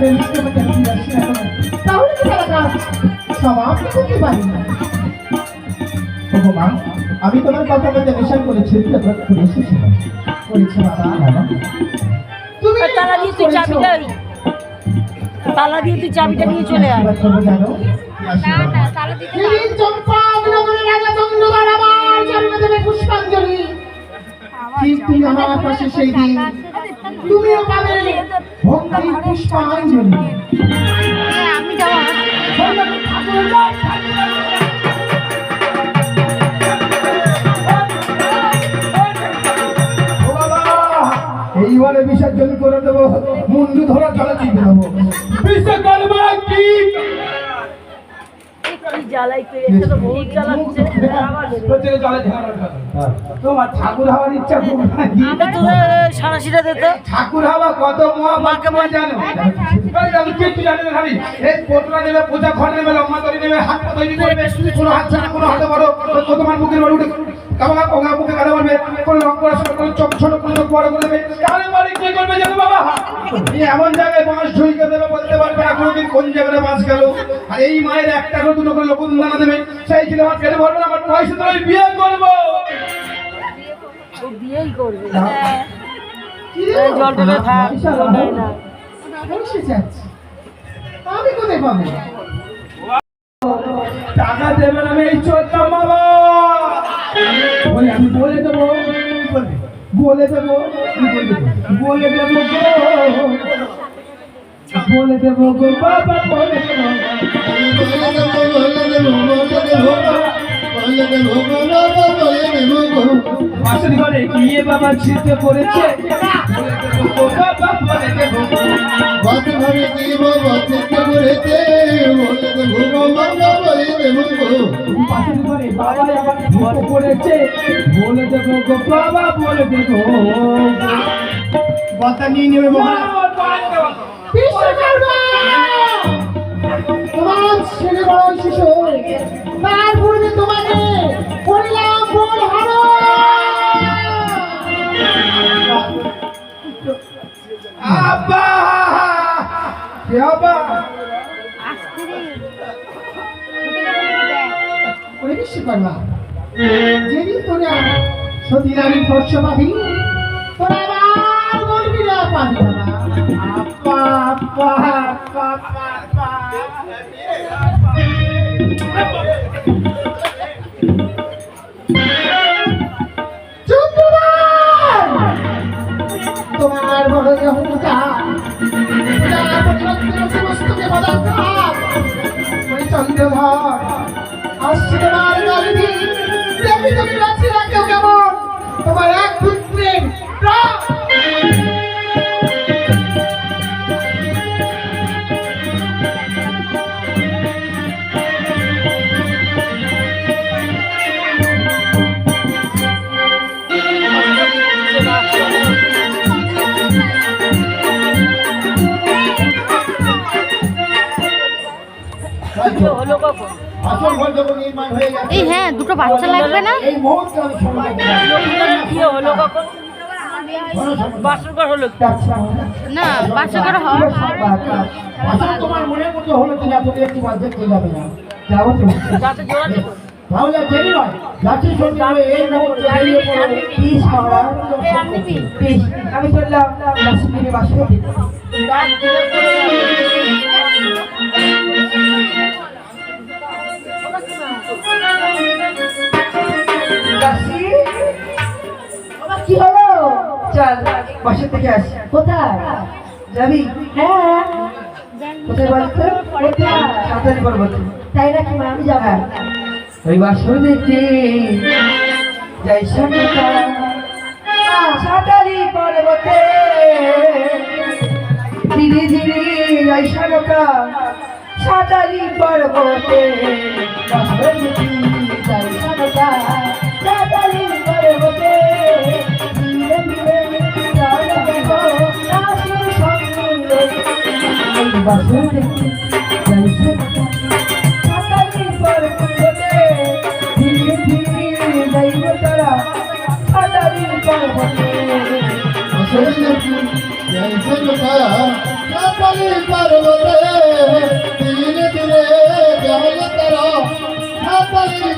তাদের নিত্যতা কেন ফিরে না তাহলে কি তারা কাজ সমাপ্ত করতে পারি না মা আমি তোমার কথা বলতে নেশান করেছি করে এসেছিলাম করেছে বাবা বাবা তুমি তালা দিয়ে তুই। চাবিটা তালা দিয়ে তুই চাবিটা নিয়ে চলে আয় চম্পা রাজা আমার দেবে পুষ্পাঞ্জলি ঠিক তুমি আমার পাশে সেই দিন তুমিও পাবে। ভক্তির পুষ্পাঞ্জলি। আমি যাব এইবারে বিসর্জন করে দেবো মুন্ডু ধরা জলে চিপে দেবো বিশ্বকর্মা কি? কি জ্বালাই তুই একটা তো বহুত জ্বালাচ্ছে। তোমার ঠাকুর হওয়ার ইচ্ছা খুব তো সারাশিটা দিতে। ঠাকুর হওয়া কত মহামাকে মা জানো? না খালি। এই পোটলা নেবে পূজা ঘর নেবে লম্বা তৈরি নেবে হাত তৈরি করবে কোনো হাত ছাড়া কোনো হাতে বড় তোমার মুখের বড় উঠে কামা কোঙা মুখে কাদা মারবে কোনো রং করা ছোট চোখ ছোট চোখ বড় করে দেবে। কানে বাড়ি কি করবে জানো বাবা? এমন জায়গায় বাঁশ ঝুঁকে দেবে বলতে পারবে না কোনোদিন কোন জায়গায় বাঁশ গেল। আর এই মায়ের একটা করে দুটো করে লোক দানা দেবে। সেই ছিল আমার কেটে বলবে না আমার পয়সা তো আমি বিয়ে করব। বিয়েই করবে। এই জল টেনে থাক বিশাল জলটাই না। আমি কোথায় পাবো? টাকা দেবেন আমি এই চলতাম বাবা বলে আমি বলে দেবো বলে দেবো বলে দেবো বলে দেবো গো বাবা, বলে দেবো মাসের ঘরে গিয়ে বাবা ছিটে পড়েছে। বলে দেবো বাবা, বলে দেবো পড়েছে বলে দেবো গো বাবা বলে দেবো কথা নিয়ে নেবে তোমার ছেলে বড় শিশু তার পূর্বে তোমাকে বললাম বল হারো আব্বা! কে আব্বা? করে বিশ্বকর্মা। যেদিন তোরা না তোমার বড় যে অহংকার পূজা পরিবর্তন সমস্তকে পদার্থ ওই চন্দ্রধর আসছে এই হ্যাঁ দুটো বাচ্চা লাগবে না? হলো কখন? বাসর হলো না বাচ্চা করে তোমার মনের মতো হলো কিনা তুমি একটু বাদ দেখতে যাবে না। যাব তো। যাতে জোড়া দিত তাহলে দেরি নয়। যাচ্ছি সঙ্গে এই মুহূর্তে বেরিয়ে পড়ো। পিস মারা পিস। আমি চললাম বাসে দাসি কি হলো? চল বাসা থেকে আসি। কোথায়? যাবি? হ্যাঁ। কোথায় বলতো সাঁতারি পর্বত তাই নাকি আমি যাব। ওই বাসর দেখতে যাই সন্ধ্যা সাঁতারি পর্বতে। ধীরে ধীরে যাই সনকা সাঁতারি পর্বতে। যাই সাঁতারি পর্বতে ধীরে ধীরে যাই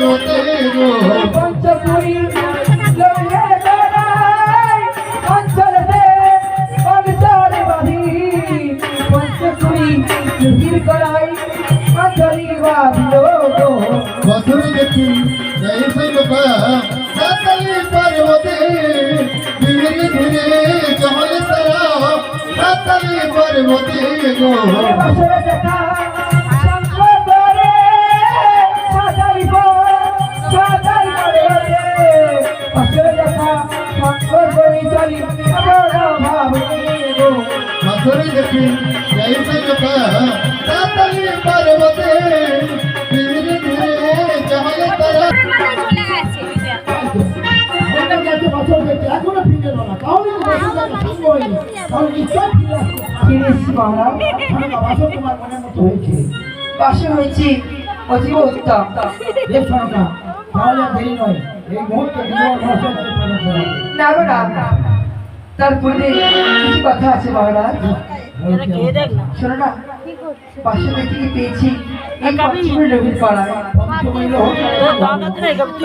গো मधुर देखी जैसन का काटली पर्वती धीरे धीरे कमल तरा काटली पर्वती गो చెప్పి జయసయ్యక తాతని పర్వతే ధీరే ధీరే జమయ తర বাসে হয়েছি অতীব উত্তম তাহলে কথা আছে মহারাজ পাশে পেয়েছি। এই পশ্চিমের রবির পাড়ায়।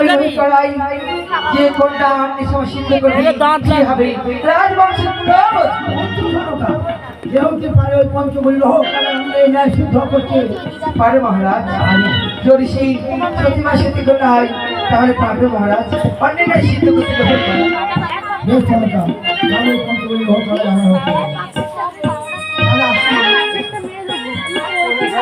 রবির পাড়ায়। যে কোনটা আপনি সময় সিদ্ধ করবে কি হবে? রাজবংশের পুরোহিত। পারে ওই পঞ্চমূল্য হোক এই ন্যায় সিদ্ধ করছে। পারে মহারাজ। যদি সেই প্রতিমা সিদ্ধ করতে হয় তাহলে পারবে মহারাজ। অন্যটা সিদ্ধ করতে হবে। বেশ চলতাম পঞ্চমূল্য হোক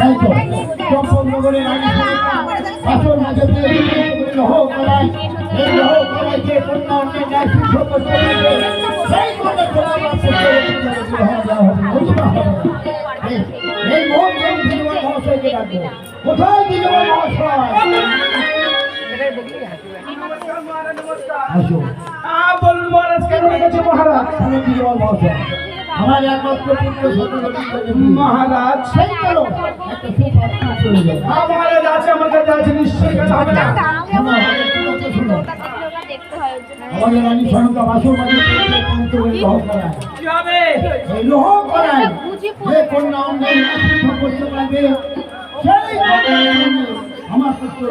রানী সরকার আসল মাঝে দিয়ে করায় এই হোক করায় যে কন্যা অন্য ন্যায় সিদ্ধ সেই কন্যা খোলা। এই- এই মোহন মহাশয়কে ডাকবো। কোথায় দিজমান মহাশয়? আসো হ্যাঁ বলুন মহারাজ কেন ডেকেছে মহারাজ? আমি দিজমান মহাশয়। আমার একমাত্র পুত্র মহারাজ সেই যায় হ্যাঁ মহারাজ আছে আমার কাছে আছে নিশ্চয়ই আমাদের কি কথা শোনো। দেখতে হয় ওর জন্য। আমাদের রানী লহ করায় কি? হবে? এই লহ করায় যে কন্যা অন্যায় করতে পারবে সেই আমার পুত্র।